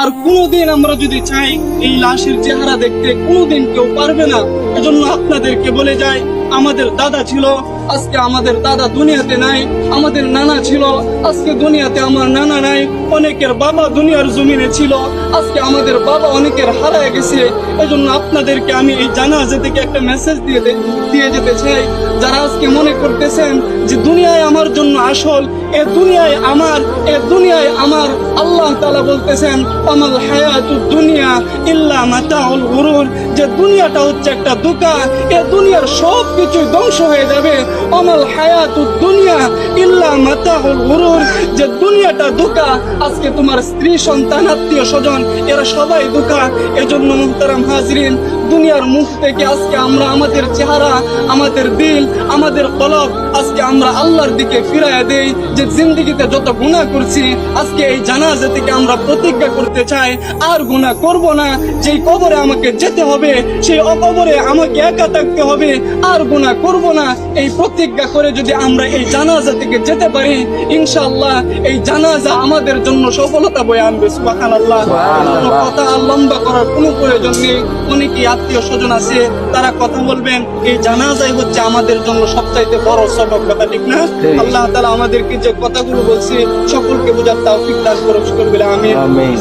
আর কোনোদিন আমরা যদি চাই এই লাশের চেহারা দেখতে, কোনোদিন কেউ পারবে না। এজন্য আপনাদেরকে বলে যায় আমাদের দাদা ছিল আজকে আমাদের দাদা দুনিয়াতে নাই, আমাদের নানা ছিল। আজকে দুনিয়াতে আমার নানা নাই, অনেকের বাবা দুনিয়ার জমিনে ছিল। আজকে আমাদের বাবা অনেকের হারায় গেছে। এজন্য আপনাদেরকে আমি এই জানাজা থেকে একটা মেসেজ দিয়ে দিয়ে যেতে চাই। যারা আজকে মনে করতেছেন যে দুনিয়ায় আমার জন্য আসল, এ দুনিয়ায় আমার, এ দুনিয়ায় আমার, আল্লাহ তালা বলতেছেন আমাল হায়াতুদ দুনিয়া ইল্লা মাতাউল গুরুর। যে দুনিয়াটা হচ্ছে একটা দোকান এ দুনিয়ার সব কিছুই ধ্বংস হয়ে যাবে। আমাল হায়াতুদ দুনিয়া ইল্লা মাতাউল গুরুর। যে দুনিয়াটা দোকা আজকে তোমার স্ত্রী, সন্তান, আত্মীয় স্বজন, এরা সবাই দোকা এজন্য মুহতারাম হাজরিন, দুনিয়ার মুখ থেকে আজকে আমরা আমাদের চেহারা, আমাদের দিল, আমাদের কলব আজকে আমরা আল্লাহর দিকে ফিরাইয়া দেই। যে জিন্দগিতে যত গুনাহ করছি, আজকে এই জানাজা থেকে আমরা প্রতিজ্ঞা করতে চাই, আর গুনাহ করব না। যেই কবরে আমাকে যেতে হবে সেই অকবরে আমাকে একা থাকতে হবে। আর গুনাহ করব না। এই প্রতিজ্ঞা করে যদি আমরা এই জানাজা থেকে যেতে পারি ইনশাআল্লাহ এই জানাজা আমাদের জন্য সফলতা বয়ে আনবে সুবহানাল্লাহ। কোনো কথা লম্বা করার কোনো প্রয়োজন নেই। অনেকে আত্মীয় স্বজন আছে তারা কথা বলবেন এই জানাজাই হচ্ছে আমাদের জন্য সবচাইতে বড় সবক কথা ঠিক না? আল্লাহ তাআলা আমাদেরকে যে কথাগুলো বলছে সকলকে বোঝার তাও দান করবে আমি আমিন।